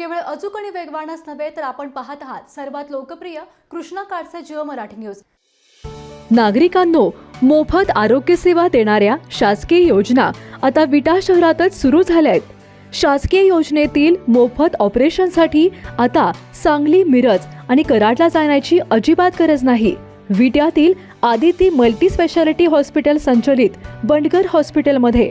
केवळ अचूक आणि वेगवानच नव्हे तर आपण पाहत आहात सर्वात लोकप्रिय कृष्णा काडचे जिओ मराठी न्यूज. नागरिकांनो मोफत आरोग्य सेवा देणाऱ्या शासकीय योजना आता विटा शहरातच सुरू झाल्या आहेत शासकीय योजनेतील मोफत ऑपरेशनसाठी आता सांगली मिरज आणि कराडला जाण्याची अजिबात गरज नाही. विट्यातील आदिती मल्टी स्पेशालिटी हॉस्पिटल संचलित बंडगर हॉस्पिटलमध्ये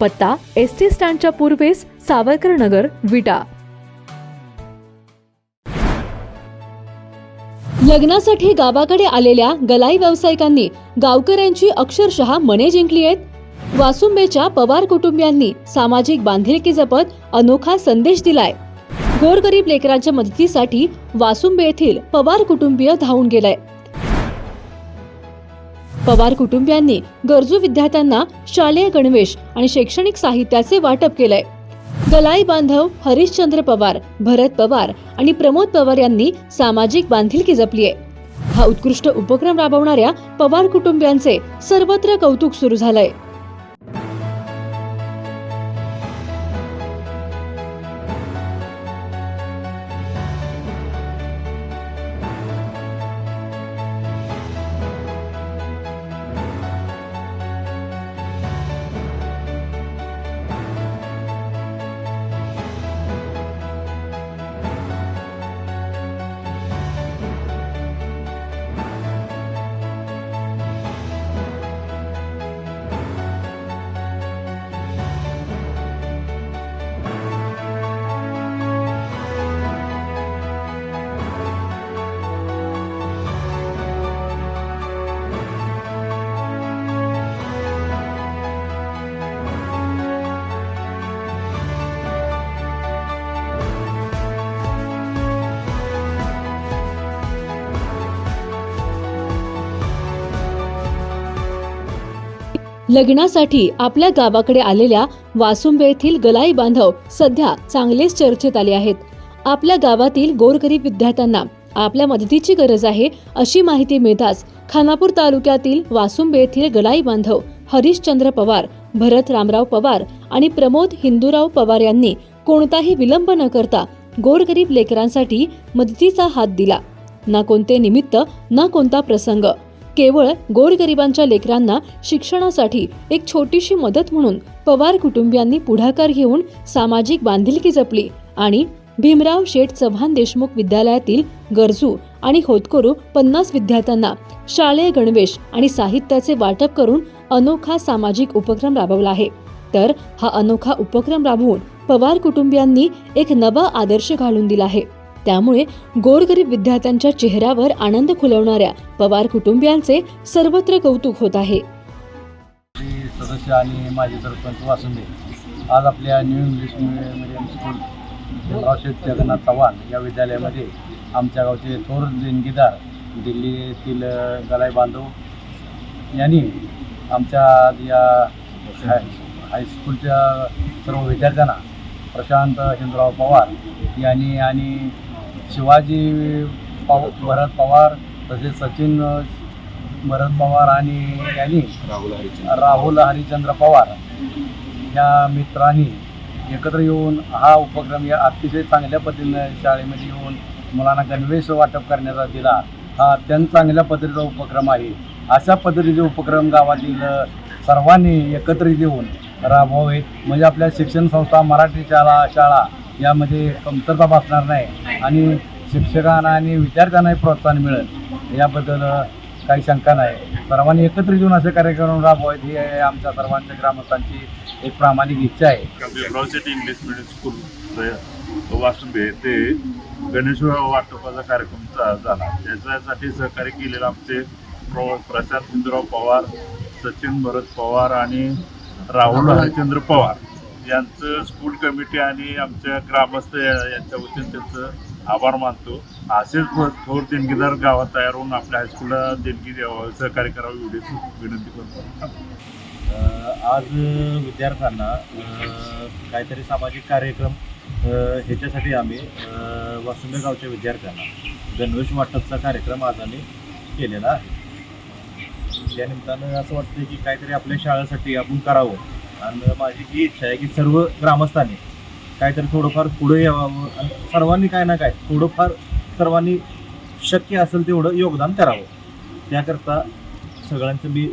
पत्ता एस टी स्टँडच्या पूर्वेस सावरकर नगर विटा. लग्नासाठी गावाकडे आलेल्या गलाई व्यावसायिकांनी गावकऱ्यांची अक्षरशः मने जिंकली आहेत. वासुंबेच्या पवार कुटुंबियांनी सामाजिक बांधिलकी जपत अनोखा संदेश दिलाय. गोरगरीब लेकरांच्या मदतीसाठी वासुंबे येथील पवार कुटुंबीय धावून गेलाय. पवार कुटुंबियांनी गरजू विद्यार्थ्यांना शालेय गणवेश आणि शैक्षणिक साहित्याचे वाटप केलंय. गलाई बांधव हरिश्चंद्र पवार भरत पवार आणि प्रमोद पवार यांनी सामाजिक बांधिलकी जपली आहे हा उत्कृष्ट उपक्रम राबवणाऱ्या पवार कुटुंबियांचे सर्वत्र कौतुक सुरू झालंय. लग्नासाठी आपल्या गावाकडे आलेल्या वासुंबे येथील गलाई बांधव सध्या चांगलेच चर्चेत आले आहेत. आपल्या गावातील गोरगरीब विद्यार्थ्यांना आपल्या मदतीची गरज आहे अशी माहिती मिळताच खानापूर तालुक्यातील वासुंबे येथील गलाई बांधव हरिश्चंद्र पवार भरत रामराव पवार आणि प्रमोद हिंदूराव पवार यांनी कोणताही विलंब न करता गोरगरीब लेकरांसाठी मदतीचा हात दिला. ना कोणते निमित्त ना कोणता प्रसंग. केवळ गोरगरिबांच्या लेकरांना शिक्षणासाठी एक छोटीशी मदत म्हणून पवार कुटुंबियांनी पुढाकार घेऊन सामाजिक बांधिलकी जपली आणि भीमराव शेठ चव्हाण देशमुख विद्यालयातील गरजू आणि होतकरू पन्नास विद्यार्थ्यांना शालेय गणवेश आणि साहित्याचे वाटप करून अनोखा सामाजिक उपक्रम राबवला आहे. तर हा अनोखा उपक्रम राबवून पवार कुटुंबियांनी एक नवा आदर्श घालून दिला आहे. त्यामुळे गोरगरीब विद्यार्थ्यांच्या चेहऱ्यावर आनंद खुलवणाऱ्या पवार कुटुंबियांचे सर्वत्र कौतुक होत आहे. मी सदस्य आणि माझे सरपंच वासुंदे आज आपल्या new English medium school Bhimrao Sheth Jagannath Chavan या विद्यालयामध्ये आमच्या गावचे थोर देणगीदार दिल्लीतील अ, गलाई बांधव यांनी आमच्या या हाय हायस्कूलच्या सर्व विद्यार्थ्यांना प्रशांत हिंदराव पवार यांनी आणि शिवाजी पव भरत पवार तसेच सचिन भरत पवार आणि यांनी राहुल हरिचंद्र पवार. या मित्रांनी एकत्र येऊन हा उपक्रम या अतिशय चांगल्या पद्धतीनं शाळेमध्ये येऊन मुलांना गणवेश वाटप करण्याचा दिला. हा अत्यंत चांगल्या पद्धतीचा उपक्रम आहे. अशा पद्धतीचे उपक्रम गावातील सर्वांनी एकत्रित येऊन राबवावेत. म्हणजे आपल्या शिक्षण संस्था मराठी शाळा शाळा यामध्ये कमतरता भासणार नाही आणि शिक्षकांना आणि विद्यार्थ्यांनाही प्रोत्साहन मिळेल. याबद्दल काही शंका नाही. सर्वांनी एकत्रित येऊन असे कार्यक्रम राबवायचे ही आमच्या सर्वांच्या ग्रामस्थांची एक प्रामाणिक इच्छा आहे. इंग्लिश मिडियम स्कूल वासुंबे ते गणेश वाटपाचा कार्यक्रम चा- झाला. त्याच्यासाठी सहकार्य केलेले आमचे प्रो प्रशांत इंद्रराव पवार सचिन भरत पवार आणि राहुल हरिचंद्र पवार. यांचं स्कूल कमिटी आणि आमच्या ग्रामस्थ यांच्या वतीने त्यांचं आभार मानतो. असेच थोर देणगीदार गावात तयार होऊन आपल्या हायस्कूलला देणगी द्यावं सहकार्य करावं एवढीच विनंती करतो. आज विद्यार्थ्यांना काहीतरी सामाजिक कार्यक्रम ह्याच्यासाठी आम्ही अ, गावच्या विद्यार्थ्यांना गणवेश वाटपचा कार्यक्रम आज आम्ही केलेला आहे. त्यानिमित्तानं असं वाटतं की काहीतरी आपल्या शाळेसाठी आपण करावं. आणि माझी ही इच्छा आहे की सर्व ग्रामस्थांनी काहीतरी थोडंफार पुढे यावं आणि सर्वांनी काय ना काय थोडंफार सर्वांनी शक्य असेल तेवढं योगदान करावं. त्याकरता सगळ्यांचं मी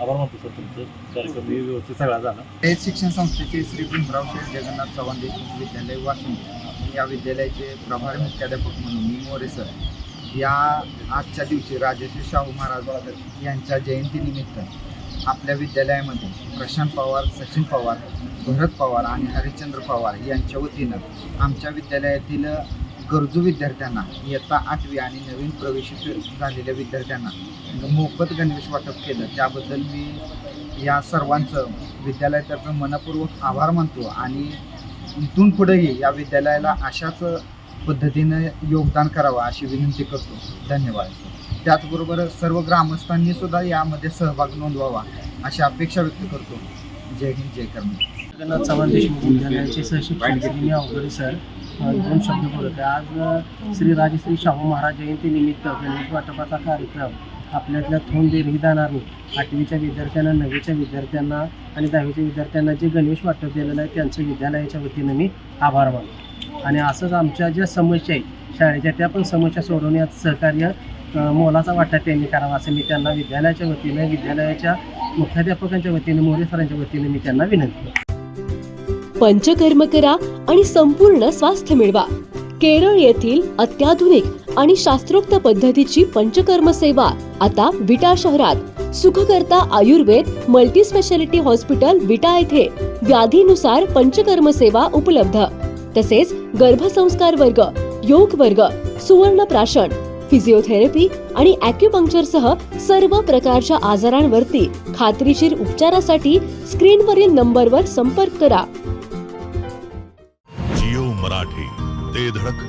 आभार मानतो सर तुमचं. कार्यक्रम व्यवस्थित सगळा झाला. हे शिक्षण संस्थेचे श्री भीमराव शेठ जगन्नाथ चव्हाण देशमुख विद्यालय वाशिम. या विद्यालयाचे प्रभारी मुख्याध्यापक म्हणून मी मोरे सर. या आजच्या दिवशी राजेश शाहू महाराज यांच्या जयंतीनिमित्त आपल्या विद्यालयामध्ये प्रशांत पवार सचिन पवार भरत पवार आणि हरिश्चंद्र पवार यांच्या वतीनं आमच्या विद्यालयातील गरजू विद्यार्थ्यांना इयत्ता आठवी आणि नवीन प्रवेशित झालेल्या विद्यार्थ्यांना मोफत गणवेश वाटप केलं. त्याबद्दल मी या सर्वांचं विद्यालयातर्फे मनपूर्वक आभार मानतो आणि इथून पुढेही या विद्यालयाला अशाच पद्धतीनं योगदान करावं अशी विनंती करतो. धन्यवाद. त्याचबरोबर सर्व ग्रामस्थांनी सुद्धा यामध्ये सहभाग नोंदवावा अशी अपेक्षा व्यक्त करतो. जय हिंद जय कर्म जगन्नाथ चव्हाण देशमुख विद्यालयाचे सहशिक्षक श्री मी अवघडे सर दोन शब्द बोलत आहे. आज श्री राजश्री शाहू महाराज जयंतीनिमित्त गणेश वाटपाचा कार्यक्रम आपल्यातल्या थोन देणगीदारांनी आठवीच्या विद्यार्थ्यांना नववीच्या विद्यार्थ्यांना आणि दहावीच्या विद्यार्थ्यांना जे गणवेश वाटप दिलेलं आहे त्यांचं विद्यालयाच्या वतीनं मी आभार मानतो. आणि असंच आमच्या ज्या समस्या आहेत शाळेच्या त्या पण समस्या सोडवण्यात सहकार्य मोलाचा वाटा त्यांनी करावा असं मी त्यांना विद्यालयाच्या वतीनं विद्यालयाच्या मुख्याध्यापकांच्या वतीने मोरे सरांच्या वतीने मी त्यांना विनंती पंचकर्म करा आणि संपूर्ण स्वास्थ्य मिळवा. केरळ येथील अत्याधुनिक आणि शास्त्रोक्त पद्धतीची पंचकर्म सेवा आता विटा शहरात. Sukhkarta Ayurveda multi speciality hospital Vita येथे. व्याधीनुसार पंचकर्म सेवा उपलब्ध. तसेच गर्भसंस्कार वर्ग योग वर्ग सुवर्ण प्राशन फिजिओथेरपी आणि अॅक्युपंक्चरसह सर्व प्रकारच्या आजारांवरती खात्रीशीर उपचारासाठी स्क्रीनवरील नंबरवर संपर्क करा. जिओ मराठी ते धडक